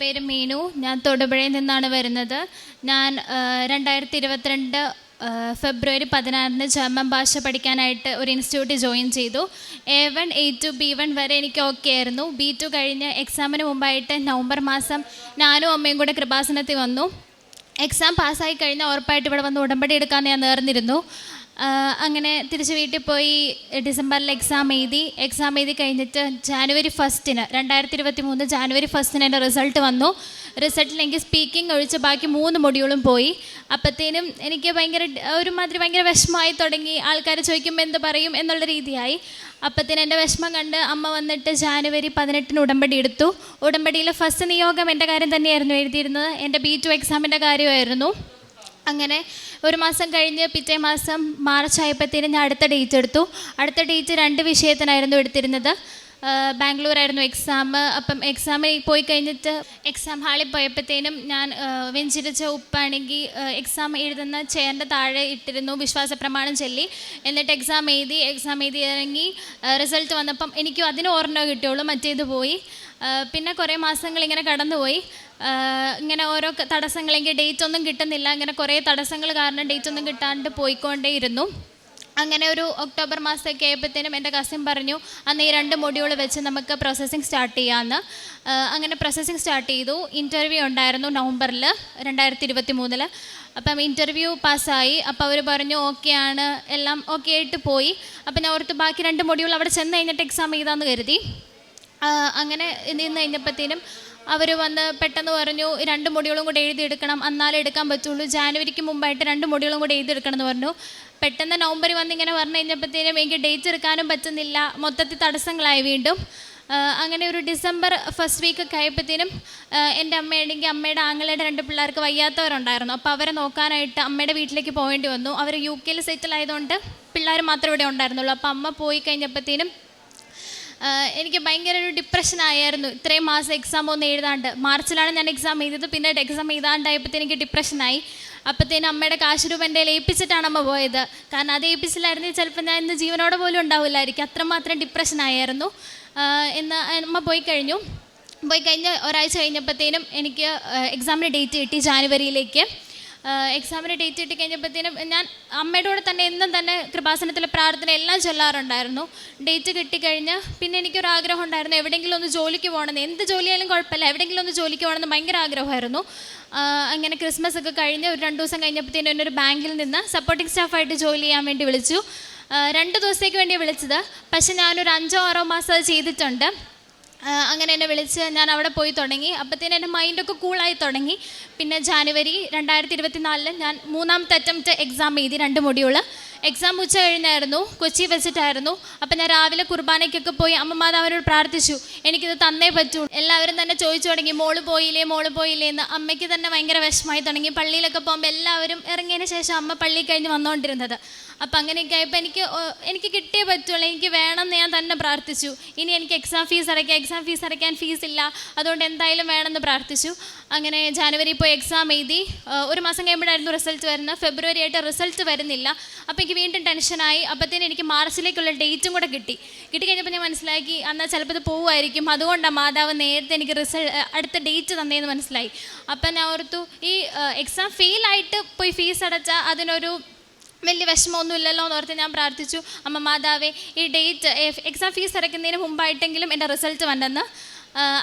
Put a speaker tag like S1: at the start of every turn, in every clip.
S1: പേര് മീനു. ഞാൻ തൊടുപുഴയിൽ നിന്നാണ് വരുന്നത്. ഞാൻ രണ്ടായിരത്തി ഇരുപത്തിരണ്ട് ഫെബ്രുവരി പതിനാറിന് ജർമ്മൻ ഭാഷ പഠിക്കാനായിട്ട് ഒരു ഇൻസ്റ്റിറ്റ്യൂട്ടിൽ ജോയിൻ ചെയ്തു. A one A two B one വരെ എനിക്ക് ഓക്കെ ആയിരുന്നു. ബി ടു കഴിഞ്ഞ് എക്സാമിന് മുമ്പായിട്ട് നവംബർ മാസം ഞാനും അമ്മയും കൂടെ കൃപാസനത്തിൽ വന്നു. എക്സാം പാസ്സായി കഴിഞ്ഞാൽ ഉറപ്പായിട്ട് ഇവിടെ വന്ന് ഉടമ്പടി എടുക്കാമെന്ന് ഞാൻ നേർന്നിരുന്നു. അങ്ങനെ തിരിച്ച് വീട്ടിൽ പോയി ഡിസംബറിൽ എക്സാം എഴുതി. എക്സാം എഴുതി കഴിഞ്ഞിട്ട് ജാനുവരി ഫസ്റ്റിന് രണ്ടായിരത്തി ഇരുപത്തി മൂന്ന് ജാനുവരി ഫസ്റ്റിന് എന്റെ റിസൾട്ട് വന്നു. റിസൾട്ടിൽ എനിക്ക് സ്പീക്കിംഗ് ഒഴിച്ച് ബാക്കി മൂന്ന് മൊഡ്യൂളും പോയി. അപ്പോഴത്തേനും എനിക്ക് ഭയങ്കര ഒരുമാതിരി ഭയങ്കര വിഷമമായി തുടങ്ങി. ആൾക്കാർ ചോദിക്കുമ്പോൾ എന്ത് പറയും എന്നുള്ള രീതിയായി. അപ്പോഴത്തേനും എന്റെ വിഷമം കണ്ട് അമ്മ വന്നിട്ട് ജാനുവരി പതിനെട്ടിന് ഉടമ്പടി എടുത്തു. ഉടമ്പടിയിലെ ഫസ്റ്റ് നിയോഗം എന്റെ കാര്യം തന്നെയായിരുന്നു എഴുതിയിരുന്നത്. എന്റെ ബി ടു എക്സാമിന്റെ കാര്യമായിരുന്നു. അങ്ങനെ ഒരു മാസം കഴിഞ്ഞ് പിറ്റേ മാസം മാർച്ച് ആയപ്പോഴത്തേനും ഞാൻ അടുത്ത ഡേറ്റ് എടുത്തു. അടുത്ത ഡേറ്റ് രണ്ട് വിഷയത്തിനായിരുന്നു എടുത്തിരുന്നത്. ബാംഗ്ലൂർ ആയിരുന്നു എക്സാം അപ്പം എക്സാം പോയി കഴിഞ്ഞിട്ട് എക്സാം ഹാളിൽ പോയപ്പോഴത്തേനും ഞാൻ വെഞ്ചിരിച്ച ഉപ്പാണെങ്കിൽ എക്സാം എഴുതുന്ന ചെയറിന്റെ താഴെ ഇട്ടിരുന്നു വിശ്വാസ പ്രമാണം ചൊല്ലി. എന്നിട്ട് എക്സാം എഴുതി എക്സാം എഴുതി ഇറങ്ങി റിസൾട്ട് വന്നപ്പം എനിക്കും അതിന് ഓർമ്മ കിട്ടിയുള്ളൂ മറ്റേത് പോയി. പിന്നെ കുറേ മാസങ്ങൾ ഇങ്ങനെ കടന്നുപോയി. ഇങ്ങനെ ഓരോ തടസ്സങ്ങളെങ്കിൽ ഡേറ്റ് ഒന്നും കിട്ടുന്നില്ല. അങ്ങനെ കുറേ തടസ്സങ്ങൾ കാരണം ഡേറ്റ് ഒന്നും കിട്ടാണ്ട് പോയിക്കൊണ്ടേയിരുന്നു. അങ്ങനെ ഒരു ഒക്ടോബർ മാസമൊക്കെ ആയപ്പോഴത്തേനും എന്റെ കസിൻ പറഞ്ഞു അന്ന് ഈ രണ്ട് മൊഡ്യൂൾ വെച്ച് നമുക്ക് പ്രോസസ്സിങ് സ്റ്റാർട്ട് ചെയ്യാമെന്ന് അങ്ങനെ പ്രോസസ്സിങ് സ്റ്റാർട്ട് ചെയ്തു. ഇന്റർവ്യൂ ഉണ്ടായിരുന്നു നവംബറിൽ രണ്ടായിരത്തി ഇരുപത്തി മൂന്നിൽ അപ്പം ഇന്റർവ്യൂ പാസ്സായി അപ്പോൾ അവർ പറഞ്ഞു ഓക്കെ ആണ്. എല്ലാം ഓക്കെ ആയിട്ട് പോയി. അപ്പം ഞാൻ ഓർത്ത് ബാക്കി രണ്ട് മൊഡ്യൂൾ അവിടെ ചെന്ന് കഴിഞ്ഞിട്ട് എക്സാം ചെയ്താന്ന് കരുതി. അങ്ങനെ നിന്ന് കഴിഞ്ഞപ്പോഴത്തേനും അവർ വന്ന് പെട്ടെന്ന് പറഞ്ഞു രണ്ട് മുടികളും കൂടെ എഴുതിയെടുക്കണം എന്നാലേ എടുക്കാൻ പറ്റുള്ളൂ. ജാനുവരിക്ക് മുമ്പായിട്ട് രണ്ട് മുടികളും കൂടെ എഴുതിയെടുക്കണം എന്ന് പറഞ്ഞു. പെട്ടെന്ന് നവംബർ വന്ന് ഇങ്ങനെ പറഞ്ഞു കഴിഞ്ഞപ്പോഴത്തേനും എനിക്ക് ഡേറ്റ് എടുക്കാനും പറ്റുന്നില്ല. മൊത്തത്തിൽ തടസ്സങ്ങളായി വീണ്ടും. അങ്ങനെ ഒരു ഡിസംബർ ഫസ്റ്റ് വീക്ക് ആയപ്പോഴത്തേനും എന്റെ അമ്മയാണെങ്കിൽ അമ്മയുടെ ആങ്ങളുടെ രണ്ട് പിള്ളേർക്ക് വയ്യാത്തവരുണ്ടായിരുന്നു. അപ്പോൾ അവരെ നോക്കാനായിട്ട് അമ്മയുടെ വീട്ടിലേക്ക് പോകേണ്ടി വന്നു. അവർ യു കെയിൽ സെറ്റിൽ ആയതുകൊണ്ട് പിള്ളേർ മാത്രമേ ഇവിടെ ഉണ്ടായിരുന്നുള്ളൂ. അപ്പോൾ അമ്മ പോയി കഴിഞ്ഞപ്പോഴത്തേനും എനിക്ക് ഭയങ്കര ഒരു ഡിപ്രഷൻ ആയിരുന്നു. ഇത്രയും മാസം എക്സാം ഒന്നും എഴുതാണ്ട്. മാർച്ചിലാണ് ഞാൻ എക്സാം എഴുതിയത്. പിന്നെ എക്സാം എഴുതാണ്ടായപ്പോഴത്തേ എനിക്ക് ഡിപ്രഷനായി അപ്പോഴത്തേനും അമ്മയുടെ കാശ് രൂപ എന്റെ ലയിപ്പിച്ചിട്ടാണ് അമ്മ പോയത്. കാരണം അത് ഏൽപ്പിച്ചില്ലായിരുന്നെങ്കിൽ ചിലപ്പോൾ ഞാൻ ഇന്ന് ജീവനോടെ പോലും ഉണ്ടാവില്ലായിരിക്കും. അത്രമാത്രം ആഹ് എന്ന് അമ്മ പോയി കഴിഞ്ഞു. പോയി കഴിഞ്ഞ് ഒരാഴ്ച കഴിഞ്ഞപ്പോഴത്തേനും എനിക്ക് എക്സാമിന് ഡേറ്റ് കിട്ടി ജാനുവരിയിലേക്ക്. എക്സാമിന് ഡേറ്റ് കിട്ടി കഴിഞ്ഞപ്പോഴത്തേനും ഞാൻ അമ്മയുടെ കൂടെ തന്നെ എന്നും തന്നെ കൃപാസനത്തിലെ പ്രാർത്ഥന എല്ലാം ചൊല്ലാറുണ്ടായിരുന്നു. ഡേറ്റ് കിട്ടിക്കഴിഞ്ഞ് പിന്നെ എനിക്കൊരു ആഗ്രഹം ഉണ്ടായിരുന്നു. എവിടെയെങ്കിലും ഒന്ന് ജോലിക്ക് പോകണമെന്ന്. എന്ത് ജോലിയായാലും കുഴപ്പമില്ല. എവിടെയെങ്കിലും ഒന്ന് ജോലിക്ക് പോകണമെന്ന് ഭയങ്കര ആഗ്രഹമായിരുന്നു. അങ്ങനെ ക്രിസ്മസ് ഒക്കെ കഴിഞ്ഞ് ഒരു രണ്ട് ദിവസം കഴിഞ്ഞപ്പോഴത്തേനും എന്നൊരു ബാങ്കിൽ നിന്ന് സപ്പോർട്ടിംഗ് സ്റ്റാഫായിട്ട് ജോലി ചെയ്യാൻ വേണ്ടി വിളിച്ചു. രണ്ട് ദിവസത്തേക്ക് വേണ്ടിയാണ് വിളിച്ചത്. പക്ഷെ ഞാനൊരു അഞ്ചോ ആറോ മാസം അത് ചെയ്തിട്ടുണ്ട്. അങ്ങനെ എന്നെ വിളിച്ച് ഞാൻ അവിടെ പോയി തുടങ്ങി. അപ്പോഴത്തേന് എന്റെ മൈൻഡൊക്കെ കൂളായി തുടങ്ങി. പിന്നെ ജാനുവരി രണ്ടായിരത്തി ഇരുപത്തി നാലിൽ ഞാൻ മൂന്നാമത്തെ അറ്റംപ്റ്റ് എക്സാം എഴുതി രണ്ട് മൊഡ്യൂൾ എക്സാം ഉച്ച കഴിഞ്ഞായിരുന്നു കൊച്ചി വെച്ചിട്ടായിരുന്നു. അപ്പം ഞാൻ രാവിലെ കുർബാനയ്ക്കൊക്കെ പോയി അമ്മ മാതാവിനോട് പ്രാർത്ഥിച്ചു എനിക്കിത് തന്നേ പറ്റൂ. എല്ലാവരും തന്നെ ചോദിച്ചു തുടങ്ങി മോൾ പോയില്ലേ മോൾ പോയില്ലേ? എന്ന് അമ്മയ്ക്ക് തന്നെ ഭയങ്കര വിഷമമായി തുടങ്ങി. പള്ളിയിലൊക്കെ പോകുമ്പോൾ എല്ലാവരും ഇറങ്ങിയതിന് ശേഷം അമ്മ പള്ളി കഴിഞ്ഞ് വന്നുകൊണ്ടിരുന്നത് അപ്പം അങ്ങനെയൊക്കെ ആയപ്പോൾ എനിക്ക് എനിക്ക് കിട്ടിയേ പറ്റുള്ളൂ എനിക്ക് വേണമെന്ന് ഞാൻ തന്നെ പ്രാർത്ഥിച്ചു. ഇനി എനിക്ക് എക്സാം ഫീസ് അടയ്ക്കാം എക്സാം ഫീസ് അടയ്ക്കാൻ ഫീസ് ഇല്ല. അതുകൊണ്ട് എന്തായാലും വേണമെന്ന് പ്രാർത്ഥിച്ചു. അങ്ങനെ ജാനുവരി പോയി എക്സാം എഴുതി. ഒരു മാസം കഴിയുമ്പോഴായിരുന്നു റിസൾട്ട് വരുന്നത്. ഫെബ്രുവരി ആയിട്ട് റിസൾട്ട് വരുന്നില്ല. അപ്പോൾ എനിക്ക് വീണ്ടും ടെൻഷനായി അപ്പോഴത്തേനും എനിക്ക് മാർച്ചിലേക്കുള്ള ഡേറ്റും കൂടെ കിട്ടി. കിട്ടിക്കഴിഞ്ഞപ്പോൾ ഞാൻ മനസ്സിലാക്കി എന്നാൽ ചിലപ്പോൾ ഇത് പോവുമായിരിക്കും. അതുകൊണ്ടാണ് മാതാവ് നേരത്തെ എനിക്ക് റിസൾട്ട് അടുത്ത ഡേറ്റ് തന്നേന്ന് മനസ്സിലായി. അപ്പം ഞാൻ ഓർത്തു ഈ എക്സാം ഫെയിലായിട്ട് പോയി ഫീസ് അടച്ചാൽ അതിനൊരു വലിയ വിഷമമൊന്നുമില്ലല്ലോ എന്ന് ഓർത്ത് ഞാൻ പ്രാർത്ഥിച്ചു. അമ്മ മാതാവേ ഈ ഡേറ്റ് എക്സാം ഫീസ് അടയ്ക്കുന്നതിന് മുമ്പായിട്ടെങ്കിലും എന്റെ റിസൾട്ട് വന്നെന്ന്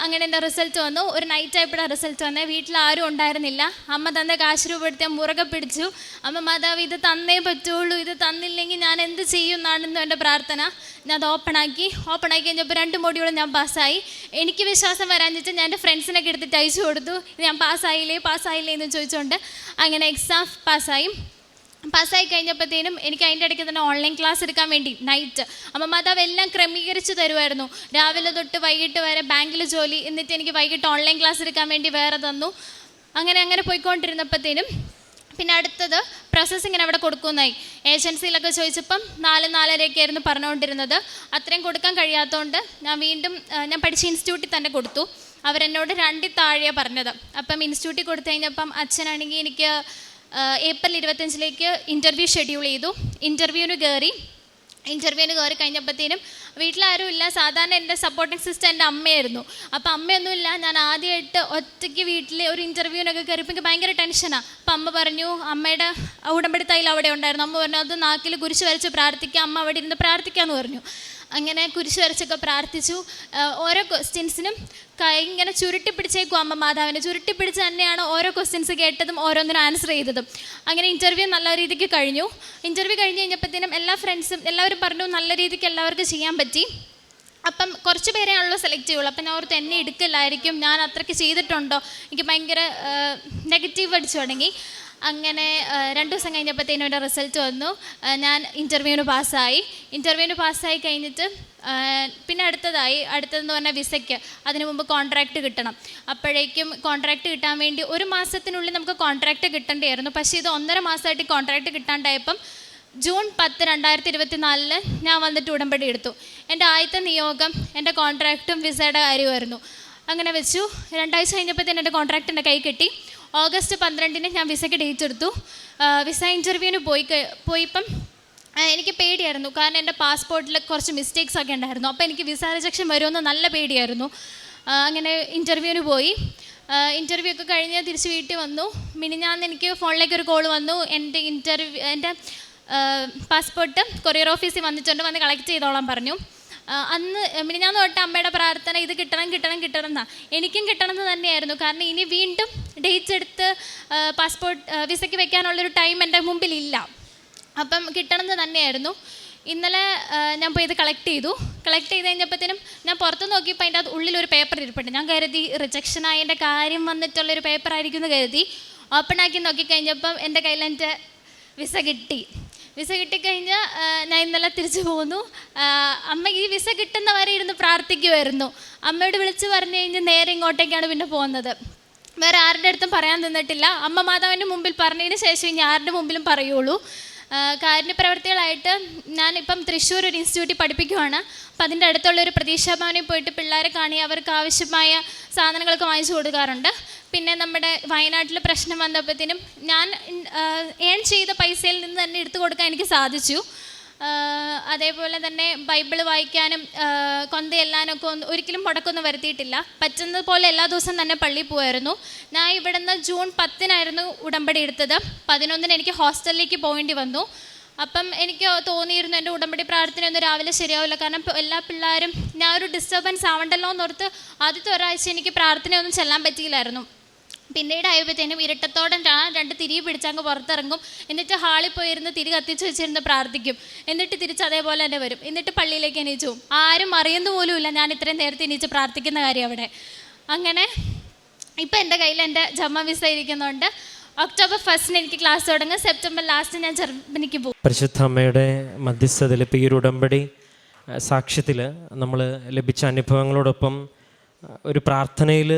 S1: അങ്ങനെ എന്റെ റിസൾട്ട് വന്നു. ഒരു നൈറ്റ് ആയപ്പോഴാണ് റിസൾട്ട് വന്നത് വീട്ടിൽ ആരും ഉണ്ടായിരുന്നില്ല. അമ്മ തന്ന കാശ് രൂപപ്പെടുത്തിയ മുറുകെ പിടിച്ചു. അമ്മ മാതാവ് ഇത് തന്നേ പറ്റുള്ളൂ. ഇത് തന്നില്ലെങ്കിൽ ഞാൻ എന്ത് ചെയ്യും എന്നാണെന്നും എന്റെ പ്രാർത്ഥന. ഞാൻ അത് ഓപ്പൺ ആക്കി. കഴിഞ്ഞപ്പോൾ രണ്ട് മൊഡ്യൂളും ഞാൻ പാസ്സായി എനിക്ക് വിശ്വാസം വരാഞ്ഞിട്ട് ഞാൻ എന്റെ ഫ്രണ്ട്സിനൊക്കെ എടുത്തിട്ട് അയച്ചു കൊടുത്തു. ഞാൻ പാസ്സായില്ലേ പാസ്സായില്ലേ എന്ന് ചോദിച്ചുകൊണ്ട് അങ്ങനെ എക്സാം പാസ്സായി പാസ്സായി കഴിഞ്ഞപ്പോഴത്തേനും എനിക്ക് അതിന്റെ ഇടയ്ക്ക് തന്നെ ഓൺലൈൻ ക്ലാസ് എടുക്കാൻ വേണ്ടി നൈറ്റ് അമ്മ മാതാവ് എല്ലാം ക്രമീകരിച്ച് തരുമായിരുന്നു. രാവിലെ തൊട്ട് വൈകിട്ട് വരെ ബാങ്കിൽ ജോലി എന്നിട്ട് എനിക്ക് വൈകിട്ട് ഓൺലൈൻ ക്ലാസ് എടുക്കാൻ വേണ്ടി വേറെ തന്നു. അങ്ങനെ അങ്ങനെ പോയിക്കൊണ്ടിരുന്നപ്പോഴത്തേനും പിന്നെ അടുത്തത് പ്രോസസ്സിങ്ങിന് അവിടെ കൊടുക്കുന്നതായി ഏജൻസിയിലൊക്കെ ചോദിച്ചപ്പം നാല് നാലരയൊക്കെയായിരുന്നു പറഞ്ഞുകൊണ്ടിരുന്നത്. അത്രയും കൊടുക്കാൻ കഴിയാത്തതുകൊണ്ട് ഞാൻ വീണ്ടും ഞാൻ പഠിച്ച ഇൻസ്റ്റിറ്റ്യൂട്ടിൽ തന്നെ കൊടുത്തു. അവരെന്നോട് രണ്ടി താഴെയാണ് പറഞ്ഞത്. അപ്പം ഇൻസ്റ്റിറ്റ്യൂട്ടിൽ കൊടുത്തു കഴിഞ്ഞപ്പം അച്ഛനാണെങ്കിൽ എനിക്ക് ഏപ്രിൽ ഇരുപത്തഞ്ചിലേക്ക് ഇന്റർവ്യൂ ഷെഡ്യൂൾ ചെയ്തു. ഇന്റർവ്യൂവിന് കയറി ഇന്റർവ്യൂവിന് കയറി കഴിഞ്ഞപ്പോഴത്തേനും വീട്ടിലാരും ഇല്ല സാധാരണ എന്റെ സപ്പോർട്ടിംഗ് സിസ്റ്റർ എന്റെ അമ്മയായിരുന്നു. അപ്പോൾ അമ്മയൊന്നുമില്ല. ഞാൻ ആദ്യമായിട്ട് ഒറ്റയ്ക്ക് വീട്ടിൽ ഒരു ഇന്റർവ്യൂവിനൊക്കെ കയറിയപ്പോൾ എനിക്ക് ഭയങ്കര ടെൻഷനാണ് അപ്പം അമ്മ പറഞ്ഞു അമ്മയുടെ ഉടമ്പടി തൈൽ അവിടെ ഉണ്ടായിരുന്നു. അമ്മ പറഞ്ഞു അത് നാക്കിൽ കുരിശ് വരച്ച് പ്രാർത്ഥിക്കുക അമ്മ അവിടെ ഇരുന്ന് പ്രാർത്ഥിക്കാമെന്ന് പറഞ്ഞു. അങ്ങനെ കുരിശ് വരച്ചൊക്കെ പ്രാർത്ഥിച്ചു. ഓരോ ക്വസ്റ്റ്യൻസിനും കൈ ഇങ്ങനെ ചുരുട്ടി പിടിച്ചേക്കും അമ്മ മാതാവിനെ. ചുരുട്ടി പിടിച്ച് തന്നെയാണ് ഓരോ ക്വസ്റ്റ്യൻസ് കേട്ടതും ഓരോന്നിനും ആൻസർ ചെയ്തതും. അങ്ങനെ ഇന്റർവ്യൂ നല്ല രീതിക്ക് കഴിഞ്ഞു. ഇന്റർവ്യൂ കഴിഞ്ഞ് കഴിഞ്ഞപ്പോഴത്തേനും എല്ലാ ഫ്രണ്ട്സും എല്ലാവരും പറഞ്ഞു നല്ല രീതിക്ക് എല്ലാവർക്കും ചെയ്യാൻ പറ്റി. അപ്പം കുറച്ച് പേരെ ആണല്ലോ സെലക്ട് ചെയ്യുള്ളൂ. അപ്പം ഞാൻ ഓർത്ത് എന്നെ എടുക്കില്ലായിരിക്കും. ഞാൻ അത്രയ്ക്ക് ചെയ്തിട്ടുണ്ടോ? എനിക്ക് ഭയങ്കര നെഗറ്റീവ് അടിച്ചു തുടങ്ങി. അങ്ങനെ രണ്ട് ദിവസം കഴിഞ്ഞപ്പോഴത്തേനും എന്റെ റിസൾട്ട് വന്നു. ഞാൻ ഇന്റർവ്യൂവിന് പാസ്സായി. ഇന്റർവ്യൂവിന് പാസ്സായി കഴിഞ്ഞിട്ട് പിന്നെ അടുത്തതായി അടുത്തതെന്ന് പറഞ്ഞാൽ വിസയ്ക്ക്. അതിന് മുമ്പ് കോൺട്രാക്റ്റ് കിട്ടണം. അപ്പോഴേക്കും കോൺട്രാക്റ്റ് കിട്ടാൻ വേണ്ടി ഒരു മാസത്തിനുള്ളിൽ നമുക്ക് കോൺട്രാക്റ്റ് കിട്ടേണ്ടിയായിരുന്നു. പക്ഷേ ഇത് ഒന്നര മാസമായിട്ട് കോൺട്രാക്റ്റ് കിട്ടാണ്ടായപ്പം ജൂൺ പത്ത് രണ്ടായിരത്തി ഇരുപത്തി നാലിൽ ഞാൻ വന്നിട്ട് ഉടമ്പടി എടുത്തു. എന്റെ ആദ്യത്തെ നിയോഗം എന്റെ കോൺട്രാക്റ്റും വിസയുടെ കാര്യമായിരുന്നു. അങ്ങനെ വെച്ചു. രണ്ടാഴ്ച കഴിഞ്ഞപ്പോഴത്തേന് എന്റെ കോൺട്രാക്റ്റ് എന്റെ കൈ കിട്ടി. ഓഗസ്റ്റ് പന്ത്രണ്ടിന് ഞാൻ വിസയ്ക്ക് ഡേറ്റ് എടുത്തു. വിസ ഇന്റർവ്യൂവിന് പോയി പോയിപ്പം എനിക്ക് പേടിയായിരുന്നു. കാരണം എന്റെ പാസ്പോർട്ടിൽ കുറച്ച് മിസ്റ്റേക്സ് ഒക്കെ ഉണ്ടായിരുന്നു. അപ്പോൾ എനിക്ക് വിസ റിജക്ഷൻ വരുമെന്ന് നല്ല പേടിയായിരുന്നു. അങ്ങനെ ഇന്റർവ്യൂവിന് പോയി. ഇന്റർവ്യൂ ഒക്കെ കഴിഞ്ഞ് തിരിച്ച് വീട്ടിൽ വന്നു. മിനിഞ്ഞാന്ന് എനിക്ക് ഫോണിലേക്ക് ഒരു കോൾ വന്നു. എന്റെ ഇന്റർവ്യൂ എന്റെ പാസ്പോർട്ട് കൊറിയർ ഓഫീസിൽ വന്നിട്ടുണ്ട്. വന്ന് കളക്ട് ചെയ്തോളാൻ പറഞ്ഞു. അന്ന് മിനിഞ്ഞാന്ന് തൊട്ട് അമ്മയുടെ പ്രാർത്ഥന ഇത് കിട്ടണം കിട്ടണം കിട്ടണം എന്നാ. എനിക്കും കിട്ടണം എന്ന് തന്നെയായിരുന്നു. കാരണം ഇനി വീണ്ടും ഡേറ്റ്സ് എടുത്ത് പാസ്പോർട്ട് വിസയ്ക്ക് വെക്കാനുള്ളൊരു ടൈം എന്റെ മുമ്പിലില്ല. അപ്പം കിട്ടണം എന്ന് തന്നെയായിരുന്നു. ഇന്നലെ ഞാൻ പോയി ഇത് കളക്ട് ചെയ്തു. കളക്ട് ചെയ്ത് കഴിഞ്ഞപ്പോഴത്തേനും ഞാൻ പുറത്ത് നോക്കിയപ്പോൾ അതിന്റെ അത് ഉള്ളിലൊരു പേപ്പർ ഇരിപ്പുണ്ട്. ഞാൻ കരുതി റിജക്ഷൻ ആയതിന്റെ കാര്യം വന്നിട്ടുള്ളൊരു പേപ്പർ ആയിരിക്കും എന്ന് കരുതി ഓപ്പൺ ആക്കി നോക്കിക്കഴിഞ്ഞപ്പം എന്റെ കയ്യിൽ എന്റെ വിസ കിട്ടി. വിസ കിട്ടിക്കഴിഞ്ഞാൽ ഞാൻ ഇന്നലെ തിരിച്ചു പോന്നു അമ്മ ഈ വിസ കിട്ടുന്ന വരെ ഇരുന്ന് പ്രാർത്ഥിക്കുമായിരുന്നു അമ്മയോട് വിളിച്ച് പറഞ്ഞു കഴിഞ്ഞ് നേരെ ഇങ്ങോട്ടേക്കാണ് പിന്നെ പോകുന്നത്. വേറെ ആരുടെ അടുത്തും പറയാൻ നിന്നിട്ടില്ല. അമ്മ മാതാവിന്റെ മുമ്പിൽ പറഞ്ഞതിന് ശേഷം ഇനി ആരുടെ മുമ്പിലും പറയുള്ളൂ. കാരുണ്യപ്രവർത്തികളായിട്ട് ഞാനിപ്പം തൃശ്ശൂർ ഒരു ഇൻസ്റ്റിറ്റ്യൂട്ടിൽ പഠിപ്പിക്കുവാണ്. അപ്പം അതിന്റെ അടുത്തുള്ള ഒരു പ്രതീക്ഷാഭവനിൽ പോയിട്ട് പിള്ളേരെ കാണി അവർക്ക് ആവശ്യമായ സാധനങ്ങളൊക്കെ വാങ്ങിച്ചു കൊടുക്കാറുണ്ട്. പിന്നെ നമ്മുടെ വയനാട്ടിൽ പ്രശ്നം വന്നപ്പോഴത്തേനും ഞാൻ ഏൺ ചെയ്ത പൈസയിൽ നിന്ന് തന്നെ എടുത്തു കൊടുക്കാൻ എനിക്ക് സാധിച്ചു. അതേപോലെ തന്നെ ബൈബിൾ വായിക്കാനും കൊന്ത കൊന്തയെല്ലാനൊക്കെ ഒന്ന് ഒരിക്കലും മുടക്കൊന്നും വരുത്തിയിട്ടില്ല. പറ്റുന്നത് പോലെ എല്ലാ ദിവസവും തന്നെ പള്ളിയിൽ പോകുമായിരുന്നു ഞാൻ ഇവിടുന്ന് ജൂൺ പത്തിനായിരുന്നു ഉടമ്പടി എടുത്തത്. പതിനൊന്നിന് എനിക്ക് ഹോസ്റ്റലിലേക്ക് പോകേണ്ടി വന്നു. അപ്പം എനിക്ക് തോന്നിയിരുന്നു എന്റെ ഉടമ്പടി പ്രാർത്ഥനയൊന്നും രാവിലെ ശരിയാവില്ല. കാരണം എല്ലാ പിള്ളേരും ഞാൻ ഒരു ഡിസ്റ്റർബൻസ് ആവണ്ടല്ലോ എന്നോർത്ത് ആദ്യത്തെ ഒരാഴ്ച എനിക്ക് പ്രാർത്ഥനയൊന്നും ചെല്ലാൻ പറ്റിയില്ലായിരുന്നു. പിന്നീട് ആയപ്പോഴത്തേനും ഇരട്ടത്തോടെ ആ രണ്ട് തിരി പിടിച്ചങ്ങ് പുറത്തിറങ്ങും. എന്നിട്ട് ഹാളിൽ പോയിരുന്ന് തിരി കത്തിച്ച് വെച്ചിരുന്ന് പ്രാർത്ഥിക്കും. എന്നിട്ട് തിരിച്ച് അതേപോലെ തന്നെ വരും. എന്നിട്ട് പള്ളിയിലേക്ക് എണീച്ചു. ആരും അറിയുന്ന പോലുമില്ല ഞാൻ ഇത്രയും നേരത്തെ എണീച്ച് പ്രാർത്ഥിക്കുന്ന കാര്യം അവിടെ. അങ്ങനെ ഇപ്പം എന്റെ കയ്യിൽ എന്റെ ജമ്മ വിസ ഇരിക്കുന്നുണ്ട്. ഒക്ടോബർ ഫസ്റ്റിന് എനിക്ക് ക്ലാസ് തുടങ്ങും. സെപ്റ്റംബർ ലാസ്റ്റ് ഞാൻ ജർമ്മനിക്ക് പോകും.
S2: പരിശുദ്ധ അമ്മയുടെ മധ്യസ്ഥതയിൽ ഇപ്പോൾ ഈ ഒരു ഉടമ്പടി സാക്ഷ്യത്തിൽ നമ്മൾ ലഭിച്ച അനുഭവങ്ങളോടൊപ്പം ഒരു പ്രാർത്ഥനയിൽ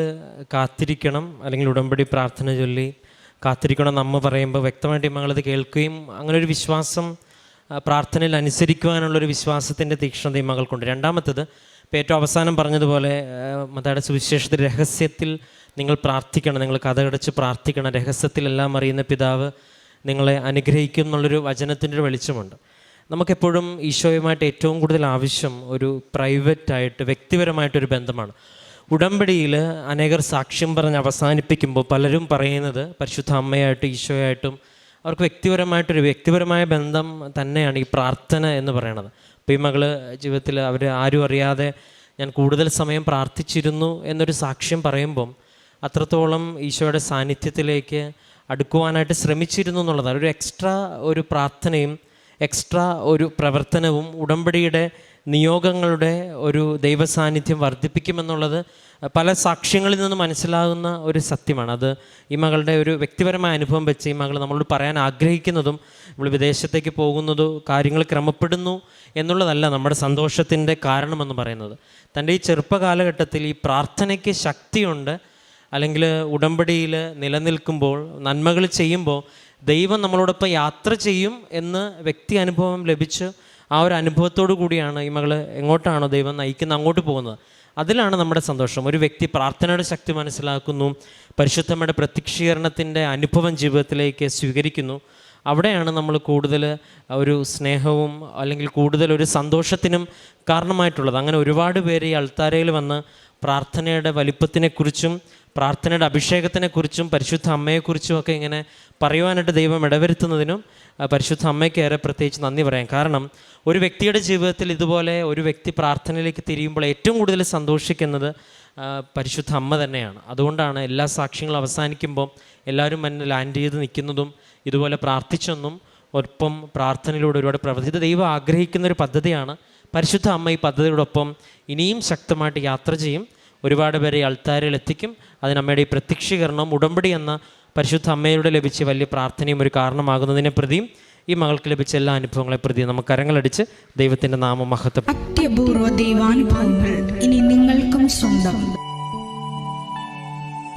S2: കാത്തിരിക്കണം അല്ലെങ്കിൽ ഉടമ്പടി പ്രാർത്ഥന ചൊല്ലി കാത്തിരിക്കണം എന്ന് അമ്മ പറയുമ്പോൾ വ്യക്തമായിട്ട് ഞങ്ങളത് കേൾക്കുകയും അങ്ങനെ ഒരു വിശ്വാസം പ്രാർത്ഥനയിൽ അനുസരിക്കുവാനുള്ളൊരു വിശ്വാസത്തിന്റെ തീക്ഷ്ണത ഈ മകൾക്കുണ്ട്. രണ്ടാമത്തത് ഇപ്പോൾ ഏറ്റവും അവസാനം പറഞ്ഞതുപോലെ മതയുടെ സുവിശേഷത്തിൽ രഹസ്യത്തിൽ നിങ്ങൾ പ്രാർത്ഥിക്കണം നിങ്ങൾ കഥകടച്ച് പ്രാർത്ഥിക്കണം രഹസ്യത്തിലെല്ലാം അറിയുന്ന പിതാവ് നിങ്ങളെ അനുഗ്രഹിക്കും എന്നുള്ളൊരു വചനത്തിന്റെ ഒരു വെളിച്ചമുണ്ട്. നമുക്കെപ്പോഴും ഈശോയുമായിട്ട് ഏറ്റവും കൂടുതൽ ആവശ്യം ഒരു പ്രൈവറ്റായിട്ട് വ്യക്തിപരമായിട്ടൊരു ബന്ധമാണ്. ഉടമ്പടിയിൽ അനേകർ സാക്ഷ്യം പറഞ്ഞ് അവസാനിപ്പിക്കുമ്പോൾ പലരും പറയുന്നത് പരിശുദ്ധ അമ്മയായിട്ടും ഈശോയായിട്ടും അവർക്ക് വ്യക്തിപരമായിട്ടൊരു വ്യക്തിപരമായ ബന്ധം തന്നെയാണ് ഈ പ്രാർത്ഥന എന്ന് പറയണത്. അപ്പോൾ ഈ മകൾ ജീവിതത്തിൽ അവർ ആരും അറിയാതെ ഞാൻ കൂടുതൽ സമയം പ്രാർത്ഥിച്ചിരുന്നു എന്നൊരു സാക്ഷ്യം പറയുമ്പം അത്രത്തോളം ഈശോയുടെ സാന്നിധ്യത്തിലേക്ക് അടുക്കുവാനായിട്ട് ശ്രമിച്ചിരുന്നു എന്നുള്ളതാണ്. ഒരു എക്സ്ട്രാ ഒരു പ്രാർത്ഥനയും എക്സ്ട്രാ ഒരു പ്രവർത്തനവും ഉടമ്പടിയുടെ നിയോഗങ്ങളുടെ ഒരു ദൈവസാന്നിധ്യം വർദ്ധിപ്പിക്കുമെന്നുള്ളത് പല സാക്ഷ്യങ്ങളിൽ നിന്ന് മനസ്സിലാകുന്ന ഒരു സത്യമാണ്. അത് ഈ മകളുടെ ഒരു വ്യക്തിപരമായ അനുഭവം വെച്ച് ഈ മകൾ നമ്മളോട് പറയാൻ ആഗ്രഹിക്കുന്നതും നമ്മൾ വിദേശത്തേക്ക് പോകുന്നതോ കാര്യങ്ങൾ ക്രമപ്പെടുന്നു എന്നുള്ളതല്ല നമ്മുടെ സന്തോഷത്തിന്റെ കാരണമെന്ന് പറയുന്നത്. തന്റെ ഈ ചെറുപ്പകാലഘട്ടത്തിൽ ഈ പ്രാർത്ഥനയ്ക്ക് ശക്തിയുണ്ട്. അല്ലെങ്കിൽ ഉടമ്പടിയിൽ നിലനിൽക്കുമ്പോൾ നന്മകൾ ചെയ്യുമ്പോൾ ദൈവം നമ്മളോടൊപ്പം യാത്ര ചെയ്യും എന്ന് വ്യക്തി അനുഭവം ലഭിച്ച് ആ ഒരു അനുഭവത്തോടു കൂടിയാണ് ഈ മകൾ എങ്ങോട്ടാണോ ദൈവം നയിക്കുന്നത് അങ്ങോട്ട് പോകുന്നത്. അതിലാണ് നമ്മുടെ സന്തോഷം. ഒരു വ്യക്തി പ്രാർത്ഥനയുടെ ശക്തി മനസ്സിലാക്കുന്നു പരിശുദ്ധമ്മയുടെ പ്രത്യക്ഷീകരണത്തിന്റെ അനുഭവം ജീവിതത്തിലേക്ക് സ്വീകരിക്കുന്നു. അവിടെയാണ് നമ്മൾ കൂടുതൽ ഒരു സ്നേഹവും അല്ലെങ്കിൽ കൂടുതൽ ഒരു സന്തോഷത്തിനും കാരണമായിട്ടുള്ളത്. അങ്ങനെ ഒരുപാട് പേര് ഈ അൾത്താരയിൽ വന്ന് പ്രാർത്ഥനയുടെ വലിപ്പത്തിനെക്കുറിച്ചും പ്രാർത്ഥനയുടെ അഭിഷേകത്തിനെക്കുറിച്ചും പരിശുദ്ധ അമ്മയെക്കുറിച്ചും ഒക്കെ ഇങ്ങനെ പറയുവാനായിട്ട് ദൈവം ഇടവരുത്തുന്നതിനും പരിശുദ്ധ അമ്മയ്ക്ക് ഏറെ പ്രത്യേകിച്ച് നന്ദി പറയാം. കാരണം ഒരു വ്യക്തിയുടെ ജീവിതത്തിൽ ഇതുപോലെ ഒരു വ്യക്തി പ്രാർത്ഥനയിലേക്ക് തിരിയുമ്പോൾ ഏറ്റവും കൂടുതൽ സന്തോഷിക്കുന്നത് പരിശുദ്ധ അമ്മ തന്നെയാണ്. അതുകൊണ്ടാണ് എല്ലാ സാക്ഷ്യങ്ങളും അവസാനിക്കുമ്പോൾ എല്ലാവരും എന്നെ ലാൻഡ് ചെയ്ത് നിൽക്കുന്നതും ഇതുപോലെ പ്രാർത്ഥിച്ചെന്നും ഒപ്പം പ്രാർത്ഥനയിലൂടെ ഒരുപാട് പ്രവർത്തി ഇത് ദൈവം ആഗ്രഹിക്കുന്ന ഒരു പദ്ധതിയാണ് പരിശുദ്ധ അമ്മ ഈ പദ്ധതിയോടൊപ്പം ഇനിയും ശക്തമായിട്ട് യാത്ര ചെയ്യും. ഒരുപാട് പേരെ അൾത്താരയിൽ എത്തിക്കും. അതിന് അമ്മയുടെ ഈ പ്രത്യക്ഷീകരണം ഉടമ്പടി എന്ന പരിശുദ്ധ അമ്മയിലൂടെ ലഭിച്ച വലിയ പ്രാർത്ഥനയും ഒരു കാരണമാകുന്നതിനെ പ്രതിയും ഈ മകൾക്ക് ലഭിച്ച എല്ലാ അനുഭവങ്ങളെ പ്രതി നമുക്ക് കരങ്ങളടിച്ച് ദൈവത്തിന്റെ നാമം മഹത്വം
S3: അത്യപൂർവ ദൈവാനുഭവങ്ങൾ ഇനി നിങ്ങൾക്കും സ്വന്തം.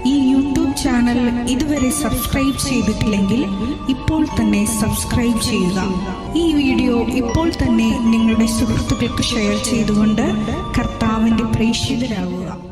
S3: ഈ യൂട്യൂബ് ചാനൽ ഇതുവരെ സബ്സ്ക്രൈബ് ചെയ്തിട്ടില്ലെങ്കിൽ ഇപ്പോൾ തന്നെ സബ്സ്ക്രൈബ് ചെയ്യുക. ഈ വീഡിയോ ഇപ്പോൾ തന്നെ നിങ്ങളുടെ സുഹൃത്തുക്കൾക്ക് ഷെയർ ചെയ്തുകൊണ്ട് കർത്താവിന്റെ പ്രേക്ഷിതരാകുക